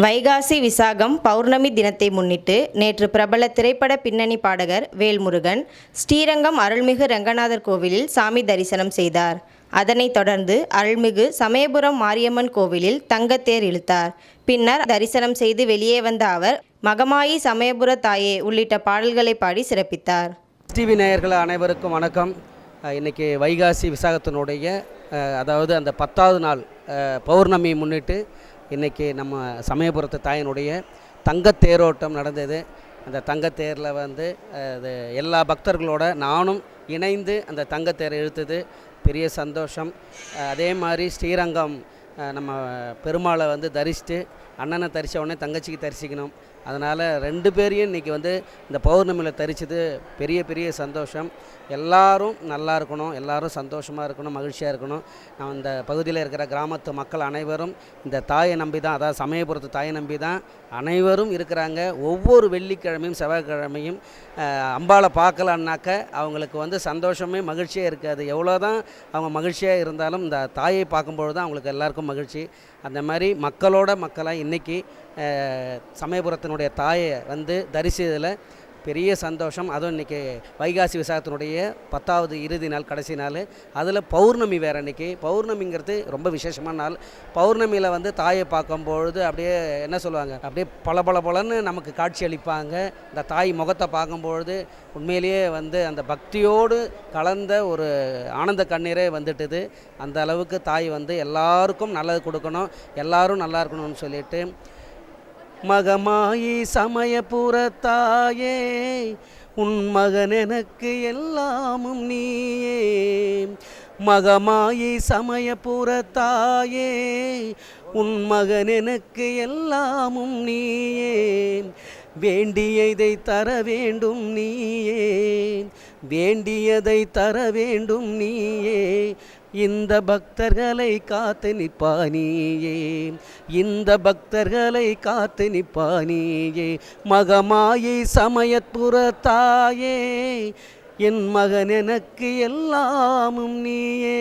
வைகாசி விசாகம் பௌர்ணமி தினத்தை முன்னிட்டு நேற்று பிரபல திரைப்பட பின்னணி பாடகர் வேல்முருகன் ஸ்ரீரங்கம் அருள்மிகு ரங்கநாதர் கோவிலில் சாமி தரிசனம் செய்தார். அதனைத் தொடர்ந்து அருள்மிகு சமயபுரம் மாரியம்மன் கோவிலில் தங்கத்தேர் இழுத்தார். பின்னர் தரிசனம் செய்து வெளியே வந்த அவர் மகமாயி சமயபுர தாயே உள்ளிட்ட பாடல்களை பாடி சிறப்பித்தார். டிவி நேயர்கள் அனைவருக்கும் வணக்கம். இன்றைக்கி இன்னைக்கு வைகாசி விசாகத்தினுடைய அதாவது அந்த பத்தாவது நாள் பௌர்ணமி முன்னிட்டு இன்றைக்கி நம்ம சமயபுரத்து தாயினுடைய தங்கத் தேரோட்டம் நடந்தது. அந்த தங்கத்தேரில் வந்து அது எல்லா பக்தர்களோட நானும் இணைந்து அந்த தங்கத்தேரை இழுத்தது. பெரிய சந்தோஷம். அதே மாதிரி ஸ்ரீரங்கம் நம்ம பெருமாளை வந்து தரிசிட்டு அண்ணனை தரிச உடனே தங்கச்சிக்கு தரிசிக்கணும். அதனால் ரெண்டு பேரையும் இன்றைக்கி வந்து இந்த பௌர்ணமியில் தரிச்சது பெரிய பெரிய சந்தோஷம். எல்லாரும் நல்லா இருக்கணும் எல்லாரும் சந்தோஷமாக இருக்கணும் மகிழ்ச்சியாக இருக்கணும். நான் இந்த பகுதியில் இருக்கிற கிராமத்து மக்கள் அனைவரும் இந்த தாயை நம்பி தான் அதாவது சமயபுரத்து தாயை நம்பி தான் அனைவரும் இருக்கிறாங்க. ஒவ்வொரு வெள்ளிக்கிழமையும் செவ்வாய்க்கிழமையும் அம்பாவை அம்பாளை பார்க்கலான்னாக்க அவங்களுக்கு வந்து சந்தோஷமே மகிழ்ச்சியாக இருக்காது. எவ்வளோ தான் அவங்க மகிழ்ச்சியாக இருந்தாலும் இந்த தாயை பார்க்கும்பொழுது தான் அவங்களுக்கு எல்லாருக்கும் மகிழ்ச்சி. அந்த மாதிரி மக்களோட மக்களாக இன்றைக்கி சமயபுரத்தினுடைய தாயை வந்து தரிசித்ததில் பெரிய சந்தோஷம். அதுவும் இன்றைக்கி வைகாசி விசாகத்தினுடைய பத்தாவது இறுதி நாள் கடைசி நாள். அதில் பௌர்ணமி வேறு இன்றைக்கி பௌர்ணமிங்கிறது ரொம்ப விசேஷமான நாள். பௌர்ணமியில் வந்து தாயை பார்க்கும்பொழுது அப்படியே என்ன சொல்லுவாங்க? அப்படியே பல பல பலன்னு நமக்கு காட்சி அளிப்பாங்க. இந்த தாய் முகத்தை பார்க்கும்பொழுது உண்மையிலேயே வந்து அந்த பக்தியோடு கலந்த ஒரு ஆனந்த கண்ணீரே வந்துட்டுது. அந்த அளவுக்கு தாய் வந்து எல்லாருக்கும் நல்லது கொடுக்கணும். எல்லாரும் நல்லா இருக்கணும்னு சொல்லிட்டு மகமாயி சமயபுரத்தாயே உன் மகன் எனக்கு எல்லாமும் நீயே. மகமாயி சமயபுரத்தாயே உன் மகன் எனக்கு எல்லாமும் நீயே. வேண்டியதை தர வேண்டும் நீயே. வேண்டியதை தர வேண்டும் நீயே. இந்த பக்தர்களை காத்து நிப்பானியே இந்த பக்தர்களை காத்து நிப்பானியே மகமாயை சமயத்துற தாயே என் மகன் எனக்கு எல்லாமும் நீயே.